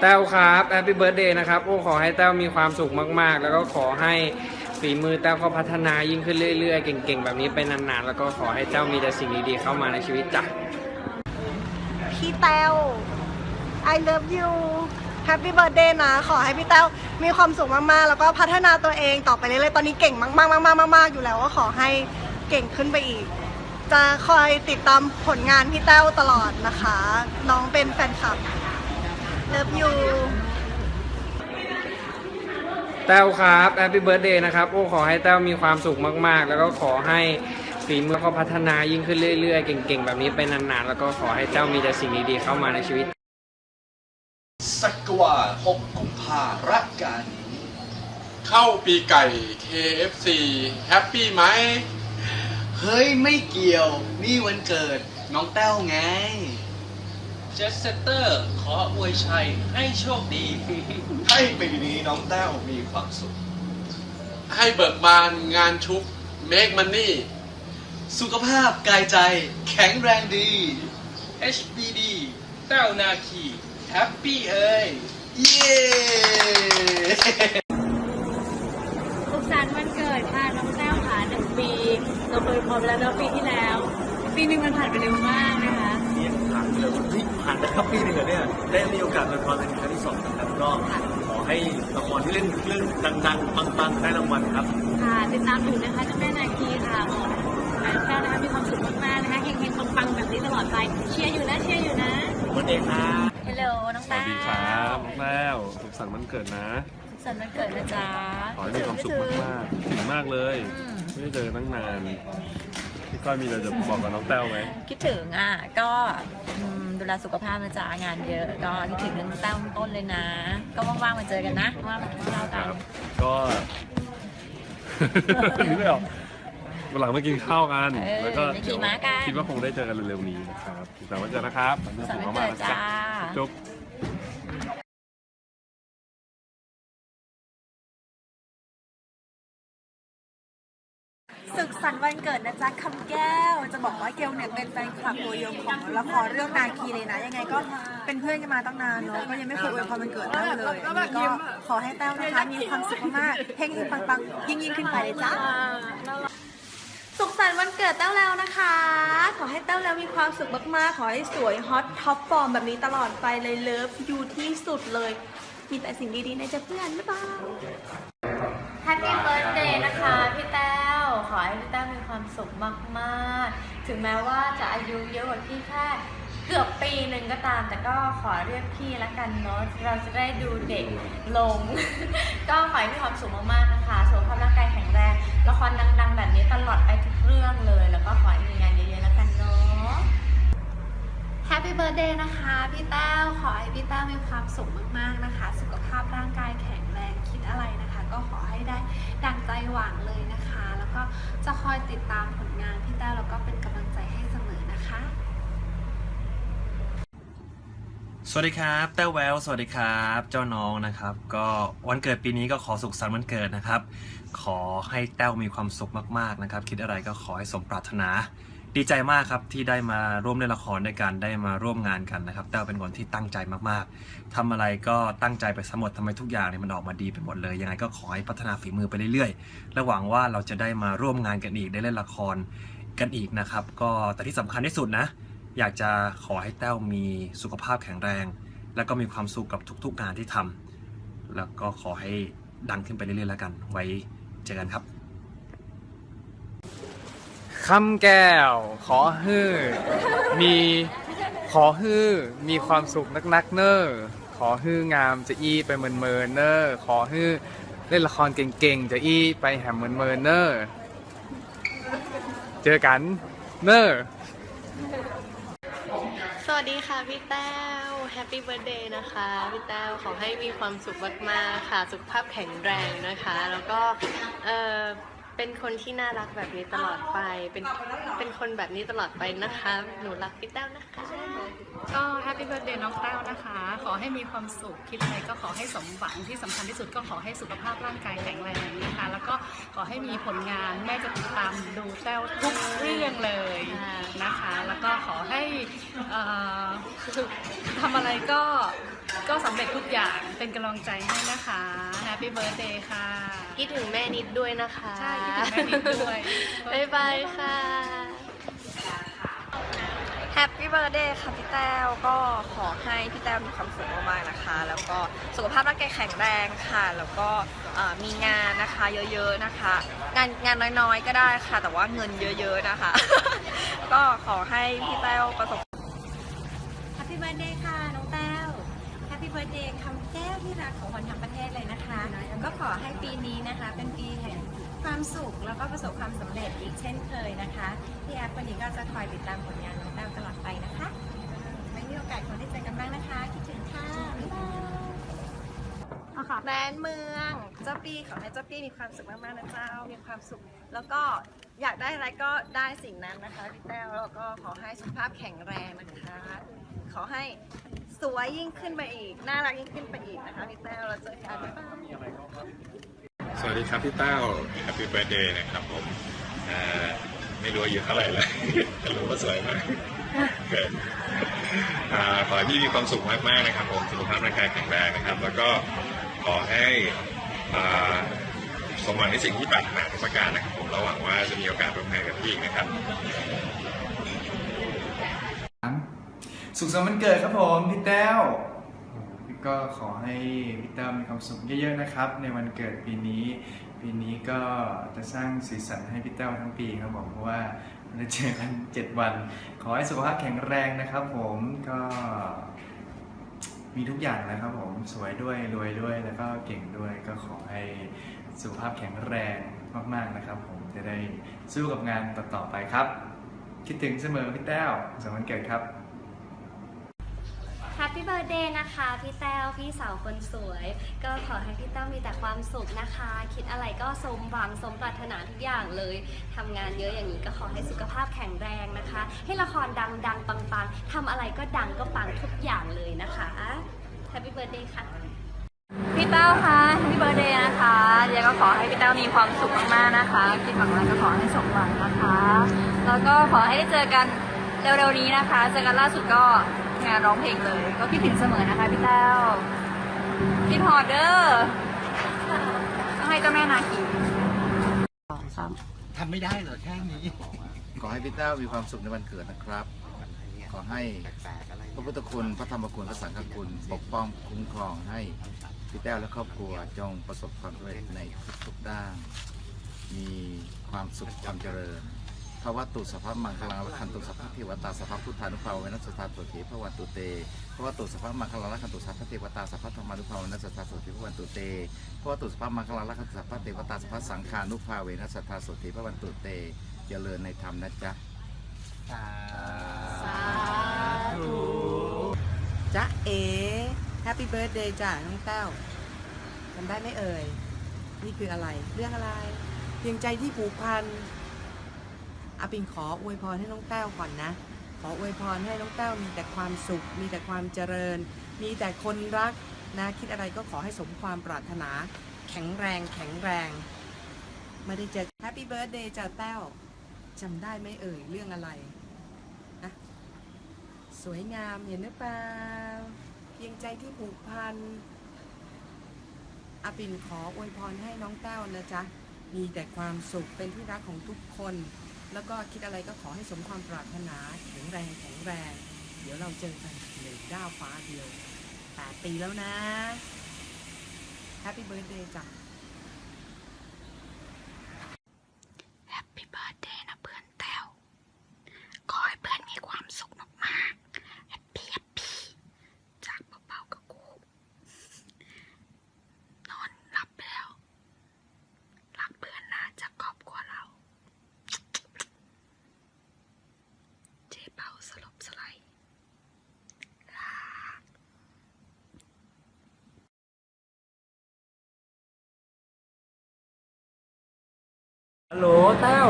แต้วครับแฮปปี้เบิร์ดเดย์นะครับโอ้ขอให้แต้วมีความสุขมากๆ แล้วก็ขอให้ฝีมือแต้วเขาพัฒนายิ่งขึ้นเรื่อยๆ เก่งๆ แบบนี้ไปนานๆ แล้วก็ขอให้แต้วมีแต่สิ่งดีๆเข้ามาในชีวิตจ้ะพี่แต้ว I love you Happy birthday นะ ขอให้พี่แต้วมีความสุขมากๆ แล้วก็พัฒนาตัวเองต่อไปเรื่อยๆ ตอนนี้เก่งมากๆๆๆๆอยู่แล้วก็ขอให้เก่งขึ้นไปอีก จะคอยติดตามผลงานพี่แต้วตลอดนะคะ น้องเป็นแฟนคลับ Love you แต้วครับแฮปปี้เบิร์ดเดย์นะครับโอ้ขอให้แต้วมีความสุขมาก ๆ แล้วก็ขอให้ฝีมือเขาพัฒนายิ่งขึ้นเรื่อย ๆ เก่ง ๆ แบบนี้ไปนาน ๆ แล้วก็ขอให้แต้วมีแต่สิ่งดี ๆ เข้ามาในชีวิต สักกว่า6กุมภารักกันนี้เข้าปีไก่ KFC แฮปปี้ไหม เฮ้ย ไม่เกี่ยว นี่วันเกิด น้องแต้วไง เจสเตอร์ขออวยชัยให้โชคดี ให้ปีนี้น้องแต้วมีความสุข ให้เบิกบานงานชุก Make Money สุขภาพกายใจแข็งแรงดี HBD แต้วนาคีแฮปปี้เอ้ย เย้สุขสันต์วันเกิดค่ะน้องแต้วค่ะหนึ่งปีเราเคยพอไปแล้วเนอะปีที่แล้ว ปีหนึงมันผ่านไปเร็วมากนะคะเนี่ยผ่านไปเลยเฮ้ย ผ่านไปครับปีหนึ่งเหรอเนี่ยได้มีโอกาสละครเป็นครั้งที่สองนะครับก็ขอให้ละครที่เล่นเรื่องดังๆปังๆได้รางวัลครับ ค่ะติดตามอยู่นะคะเจ้าแม่นาคีค่ะขอให้น้องแต้วนะคะมีความสุขมากๆนะคะเฮงๆปังๆแบบนี้ตลอดไปเชียร์อยู่นะเชียร์อยู่นะวันเองครับฮัลโหลน้องสแต้วัวสดีครับน้องแต้วสุขสันต์วันเกิดนะ สุขสันต์วันเกิดนะจ๊ะขอให้มีความสุขมากๆถึงมากเลย อืม ไม่ได้เจอกันตั้งนาน พี่ก้อยมีอะไรจะบอกกับน้องแต้วไหมคิดถึงอะก็อืมดูแลสุขภาพนะจ๊ะงานเยอะ ก็คิดถึงเรื่องแต้วต้นเลยนะ ก็ว่างๆมาเจอกันนะว่างๆมากินข้าวคกันรับก็ นึกไม่ออกวันหลังมากินข้าวกัน เออแล้วก็ไปขี่ม้ากัน คิดว่าคงได้เจอกันเร็วๆนี้นะครับแต่วันเจอนะครับวันนี้สผมวัสดีมากๆนะจ้าจ๊ะจุ๊บ สุขสันต์วันเกิดนะจ๊ะคำแก้ว จะบอกว่าเกลเนี่ยเป็นแฟนคลับตัวยงของละครเรื่องนาคีเลยนะ ยังไงก็เป็นเพื่อนกันมาตั้งนานเนาะก็ยังไม่เคยอวยพรวันเกิดแต้วเลยอันนี้ก็ขอให้แต้วนะคะมีความสุขมากๆเฮงๆปังๆ ยิ่งยิ่งๆขึ้นไปเลยจ้าสุขสันต์วันเกิดแต้วแล้วนะคะ ขอให้แต้วแล้วมีความสุขมากๆ ขอให้สวยฮอตท็อปฟอร์มแบบนี้ตลอดไปเลยเลิฟยูที่สุดเลย มีแต่สิ่งดีๆในใจเพื่อน บ๊ายบายแฮปปี้เบิร์ดเดย์นะคะพี่แต้ว ขอให้พี่แต้วมีความสุขมาก ๆ ถึงแม้ว่าจะอายุเยอะกว่าพี่แค่เกือบปีหนึ่งก็ตาม แต่ก็ขอเรียกพี่ละกันเนาะเราจะได้ดูเด็กลง ก็ขอให้มีความสุขมาก ๆ นะคะสุขภาพร่างกายแข็งแรงละครดัง ๆ แบบนี้ตลอดไปทุกเรื่องเลย แล้วก็ขอให้มีงานเยอะๆล้วกันเนาะแฮปปี้เบิร์ดเดย์นะคะ พี่แต้วขอให้พี่แต้วมีความสุขมาก ๆ นะคะ สุขภาพร่างกายแข็งแรงคิดอะไรนะคะ ก็ขอให้ได้ดังใจหวังเลยนะคะ ก็จะคอยติดตามผลงานพี่แต้วแล้วก็เป็นกำลังใจให้เสมอนะคะ สวัสดีครับแต้วแววสวัสดีครับ เจ้าน้องนะครับ ก็วันเกิดปีนี้ก็ขอสุขสันต์วันเกิดนะครับ ขอให้แต้วมีความสุขมากๆนะครับ คิดอะไรก็ขอให้สมปรารถนา ดีใจมากครับที่ได้มาร่วมเล่นละครด้วยกันได้มาร่วมงานกันนะครับแต้วเป็นคนที่ตั้งใจมากๆทำอะไรก็ตั้งใจไปสมดทำไมทุกอย่างเนี่ยมันออกมาดีไปหมดเลย ยังไงก็ขอให้พัฒนาฝีมือไปเรื่อยๆ และหวังว่าเราจะได้มาร่วมงานกันอีกได้เล่นละครกันอีกนะครับ ก็แต่ที่สำคัญที่สุดนะ อยากจะขอให้แต้วมีสุขภาพแข็งแรง แล้วก็มีความสุขกับทุกๆงานที่ทำแล้วก็ขอให้ดังขึ้นไปเรื่อยๆแล้วกัน ไว้เจอกันครับ คำแก้ว ขอฮือมีขอฮือมีความสุขนักๆเนอร์ขอฮืองามจะอี้ไปเมินเมินเนอร์ขอฮือเล่นละครเก่งๆจะอี้ไปแหมเมินเมินเนอร์เจอกันเนอร์สวัสดีค่ะพี่แต้วแฮปปี้เบิร์เดย์นะคะพี่แต้วขอให้มีความสุขมากๆค่ะ สุขภาพแข็งแรงนะคะ แล้วก็เออ เป็นคนที่น่ารักแบบนี้ตลอดไป เป็น เป็นคนแบบนี้ตลอดไปนะคะ หนูรักพี่แต้วนะคะ ก็แฮปปี้เบิร์ดเดย์น้องแต้วนะคะ ขอให้มีความสุข คิดอะไรก็ขอให้สมหวัง ที่สำคัญที่สุดก็ขอให้สุขภาพร่างกายแข็งแรงนะคะ แล้วก็ขอให้มีผลงาน แม่จะติดตามดูแต้วทุกเรื่องเลยนะคะ แล้วก็ขอให้เอ่อทำอะไรก็ ก็สำเร็จทุกอย่างเป็นกำลังใจให้นะคะ Happy Birthday ค่ะ คิดถึงแม่นิดด้วยนะคะใช่คิดถึงแม่นิดด้วย บ๊ายบายค่ะ แฮปปี้เบิร์ดเดย์ค่ะพี่แต้วก็ขอให้พี่แต้วมีความสุขมากๆนะคะ แล้วก็สุขภาพร่างกายแข็งแรงค่ะ แล้วก็เอ่อมีงานนะคะเยอะๆนะคะ งานงานน้อยๆก็ได้ค่ะ แต่ว่าเงินเยอะๆนะคะ ก็ขอให้พี่แต้วประสบ แฮปปี้เบิร์ดเดย์ค่ะ น้องแต้ว แฮปปี้เบิร์ดเดย์คำแก้วที่รักของคนทั้งประเทศเลยนะคะแล้วก็ขอให้ปีนี้นะคะ เป็นปีแห่งความสุขแล้วก็ประสบความสำเร็จอีกเช่นเคยนะคะพี่แอฟวันนี้ก็จะคอยติดตามผลงานน้องแต้วตลอดไปนะคะไม่มีโอกาสคงได้เจอกันบ้างนะคะ คิดถึงค่ะบ๊ายบายแมนเมืองเจ้าปี้ขอให้เจ้าปี้มีความสุขมากๆนะเจ้ามีความสุข แล้วก็อยากได้อะไรก็ได้สิ่งนั้นนะคะพี่แต้วแล้วก็ขอให้สุขภาพแข็งแรงนะคะ ขอให้ สวยยิ่งขึ้นไปอีก น่ารักยิ่งขึ้นไปอีกนะคะพี่แต้วเราเจอกันบ๊ายบาย สวัสดีครับพี่เต้า Happy Birthday นะครับผมเอ่อไม่รู้อายุเท่าไหร่เลย แต่รู้ว่าสวยมากอ่าขอให้พี่มีความสุขมากๆนะครับผมสุขภาพร่างกายแข็งแรงนะครับ แล้วก็ขอให้อ่าสมหวังในสิ่งที่ปรารถนาทุกประการนะครับผมเราหวังว่าจะมีโอกาสร่วมงานกับพี่อีกนะครับ สุขสันต์วันเกิดครับผมพี่แต้วก็ขอให้พี่แต้วมีความสุขเยอะๆนะครับ ในวันเกิดปีนี้ ปีนี้ก็จะสร้างสีสันให้พี่แต้วทั้งปีครับผมเพราะว่าเราเจอกัน7วัน ขอให้สุขภาพแข็งแรงนะครับ ผมก็มีทุกอย่างนะครับผมสวยด้วยรวยด้วยแล้วก็เก่งด้วยก็ขอให้สุขภาพแข็งแรงมากๆนะครับ ผมจะได้สู้กับงานต่อๆไปครับ คิดถึงเสมอพี่แต้วสำหรับวันเกิดครับ แฮปปี้เบิร์ดเดย์นะคะ พี่แต้วพี่สาวคนสวย ก็ขอให้พี่แต้วมีแต่ความสุขนะคะ คิดอะไรก็สมหวังสมปรารถนาทุกอย่างเลยทำงานเยอะอย่างนี้ก็ขอให้สุขภาพแข็งแรงนะคะ ให้ละครดังดังปังปังทำอะไรก็ดังก็ปังทุกอย่างเลยนะคะแฮปปี้เบิร์ดเดย์ค่ะ พี่แต้วคะแฮปปี้เบิร์ดเดย์นะคะเดี๋ยวก็ขอให้พี่แต้วมีความสุขมากๆนะคะ คิดหวังอะไรก็ขอให้สมหวังนะคะ แล้วก็ขอให้ได้เจอกันเร็วๆนี้นะคะ เจอกันล่าสุดก็ งานร้องเพลงเลย ก็คิดถึงเสมอนะคะพี่แต้วคิดฮอดเดอร์ต้องให้เจ้าแม่นาคีทำไม่ได้เหรอแค่นี้ ขอให้พี่แต้วมีความสุขในวันเกิดนะครับ ขอให้พระพุทธคุณพระธรรมคุณพระสังฆคุณปกป้องคุ้มครองให้พี่แต้วและครอบครัวจงประสบความสำเร็จในทุกๆด้าน มีความสุขความเจริญภา วตุสัพพะมังคลังละคันตุสัพพะเทวตาสัพพะพุทธานุภาเวนัสสตาตุเถพระวันตุเตภาวตุสัพพะมังคลังละคันตุสัพพะเทวตาสัพพะธรรมานุภาเวนัสสตาตุเถพระวันตุเตภาวตุสัพพะมังคลังละคันตุสัพพะเทวตาสัพพะสังฆานุภาเวนัสสตาตุเถพระวันตุเตเจริญในธรรมนะจ๊ะจ๊ะเอ๋แฮปปี้เบิร์ดเดย์จ้ะน้องแต้วจำได้ไหมเอ่ย นี่คืออะไร เรื่องอะไร เพียงใจที่ผูกพัน อาปิงขออวยพรให้น้องแต้วก่อนนะ ขออวยพรให้น้องแต้วมีแต่ความสุข มีแต่ความเจริญ มีแต่คนรักนะคิดอะไรก็ขอให้สมความปรารถนา แข็งแรงแข็งแรงไม่ได้เจอแฮปปี้เบิร์ดเดย์จ้ะแต้วจำได้ไหมเอ่ยเรื่องอะไรนะสวยงามเห็นหรือเปล่าเพียงใจที่ผูกพันอาปินขออวยพรให้น้องแต้วนะจ๊ะมีแต่ความสุขเป็นที่รักของทุกคน แล้วก็คิดอะไรก็ขอให้สมความปรารถนาแข็งแรงแข็งแรง เดี๋ยวเราเจอกันหนึ่งด้าวฟ้าเดียวแปดปีแล้วนะแฮปปี้เบิร์ดเดย์จ้ะ แฮปปี้เบิร์ดเดย์นะเพื่อนแต้ว ขอให้เพื่อนมีความสุขมากๆแฮปปี้แฮปปี้จากเบาๆกับกู นอนหลับไปแล้ว รักเพื่อนนะจากครอบครัวเรา เจ๊เบาสลบสลาย ฮัลโหลแต้ว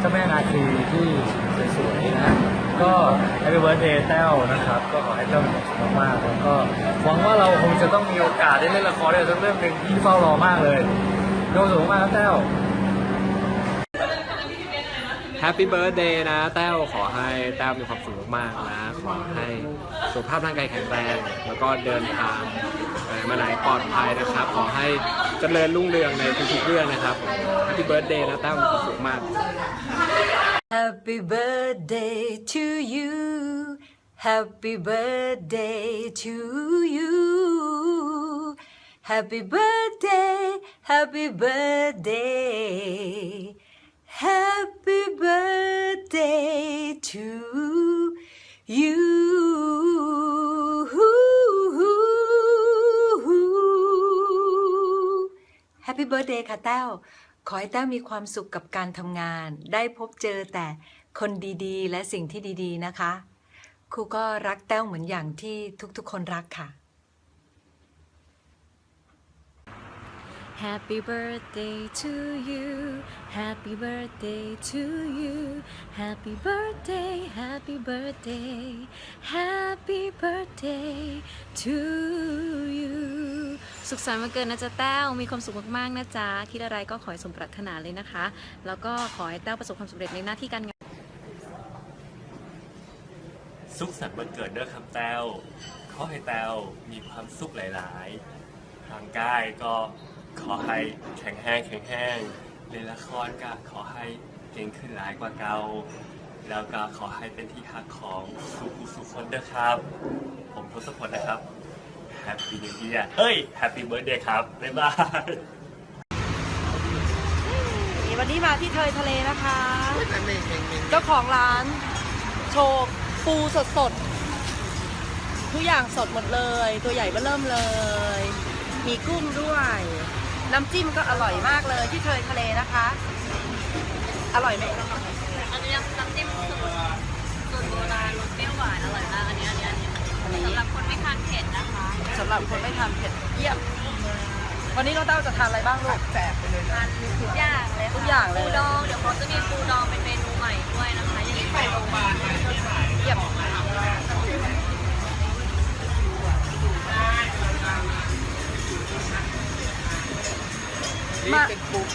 เซีที่สวยๆนะก็แฮปปี้เบิร์ดเดย์แต้วนะครับ ก็ขอให้แต้วมีความสุขมากๆแล้วก็หวังว่าเราคงจะต้องมีโอกาสได้เล่นละครด้วยสักเรื่องหนึ่งที่เฝ้ารอมากเลยมีความสุขมากครับแต้ว Happy Birthday นะ แต้วขอให้แต้วมีความสุขมากๆนะ ขอให้สุขภาพร่างกายแข็งแรง แล้วก็เดินทางไปมาไหนปลอดภัยนะครับ ขอให้เจริญรุ่งเรืองในทุกๆเรื่องนะครับ Happy Birthday นะแต้วมีความสุขมาก Happy birthday to you. Happy birthday to you. Happy birthday, happy birthday. Happy birthday to you. Happy birthday ค่ะแต้ว ขอให้แต้วมีความสุขกับการทำงาน ได้พบเจอแต่คนดีๆ และสิ่งที่ดีๆนะคะ ครูก็รักแต้วเหมือนอย่างที่ทุกๆ คนรักค่ะ Happy birthday to you Happy birthday to you Happy birthday Happy birthday Happy birthday to you สุขสันต์วันเกิดนะจ๊ะแต้ว มีความสุขมากๆนะจ๊ะ คิดอะไรก็ขอให้สมปรารถนาเลยนะคะ แล้วก็ขอให้แต้วประสบความสำเร็จในหน้าที่การงาน สุขสันต์วันเกิดเด้อครับแต้ว ขอให้แต้วมีความสุขหลายๆร่างกายก็ ขอให้แข็งแรงแข็งแรงเล่นละครก็ขอให้เก่งขึ้นหลายกว่าเก่าแล้วก็ขอให้เป็นที่ฮักของสุขุสุขคนเด้อครับ ผมทศพลนะครับ Happy New Year เฮ้ย Happy Birthday ครับบ๊ายบายวันนี้มาที่เทยทะเลนะคะเจ้าของร้าน โชว์ปูสดสดๆทุกอย่างสดหมดเลย ตัวใหญ่ก็เริ่มเลย มีกุ้งด้วย น้ำจิ้มก็อร่อยมากเลยที่เทยทะเลนะคะ อร่อยไหมอันนี้น้ำจิ้มสูตรสูตรโบราณรสเปรี้ยวหวานอร่อยมากอันนี้อันนี้อันนี้สำหรับคนไม่ทานเผ็ดนะคะสำหรับคนไม่ทานเผ็ดเยี่ยม วันนี้น้องเต้าจะทานอะไรบ้างลูกแจกไปเลยทานทุกอย่างเลยค่ะทุกอย่างเลยปูดองเดี๋ยวเขาจะมีปูดองเป็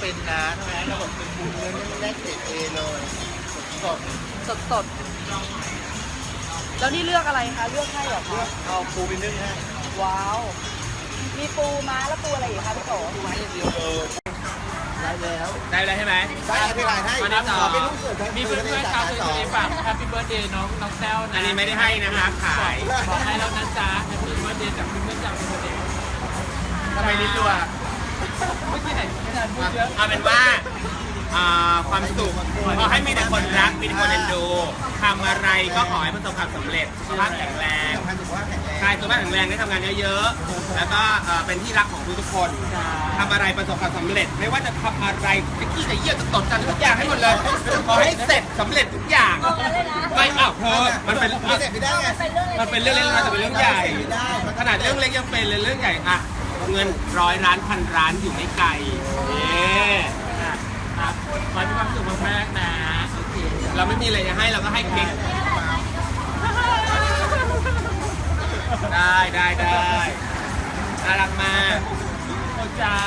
เป็นนะใช่ไหมเราบอกเป็นปูเนื้อแน่นๆเกรดเอเลยสดสดสดๆแล้วนี่เลือกอะไรคะเลือกให้แบบเลือกๆเอาปูไปนึ่งให้ว้าว มีปูม้าแล้วปูอะไรอีกคะพี่โตปูม้อย่างเดียวเลยได้แล้วได้แล้วใช่ไหมได้อธิบายให้วันที่อขอเป็นลูกเสือทั้งมีเพื่อนเพื่อนๆชาวสุรินทร์ฝากแฮปปี้เบิร์ดเดย์น้องน้องแต้วนะอันนี้ไม่ได้ให้นะคะขายขอให้แล้วนะจ๊ะแฮปปี้เบิร์ดเดย์จากเพื่อนๆจากสุรินทร์ทำไมนิดตัว เมื่อกี้ไหนไม่ทันพูดเยอะเอาเป็นว่าอ่าความสุขขอให้มีแต่คนรักมีแต่คนเอ็นดูทำอะไรก็ขอให้ประสบความสำเร็จสุขภาพแข็งแรงกายสุขภาพแข็งแรงได้ทำงานเยอะๆ แล้วก็เอ่อเป็นที่รักของทุกๆคนทำอะไรประสบความสำเร็จ ไม่ว่าจะทำอะไรจะขี้จะเยี่ยจะตดจันทุกอย่างให้หมดเลยขอให้เสร็จสำเร็จทุกอย่างไม่อ้าวเธอมันเป็นไม่ได้ไม่ได้ไงมันเป็นเรื่องเล็กน้อยแต่เป็นเรื่องใหญ่ขนาดเรื่องเล็กยังเป็นเลยเรื่องใหญ่อะ เงินร้อยล้านพันล้านอยู่ไม่ไกลเอ๊ะครับขอให้มีความสุขมากๆนะโอเคเราไม่มีอะไรจะให้เราก็ให้เค้กได้ได้ได้น่ารักมากโอจ้า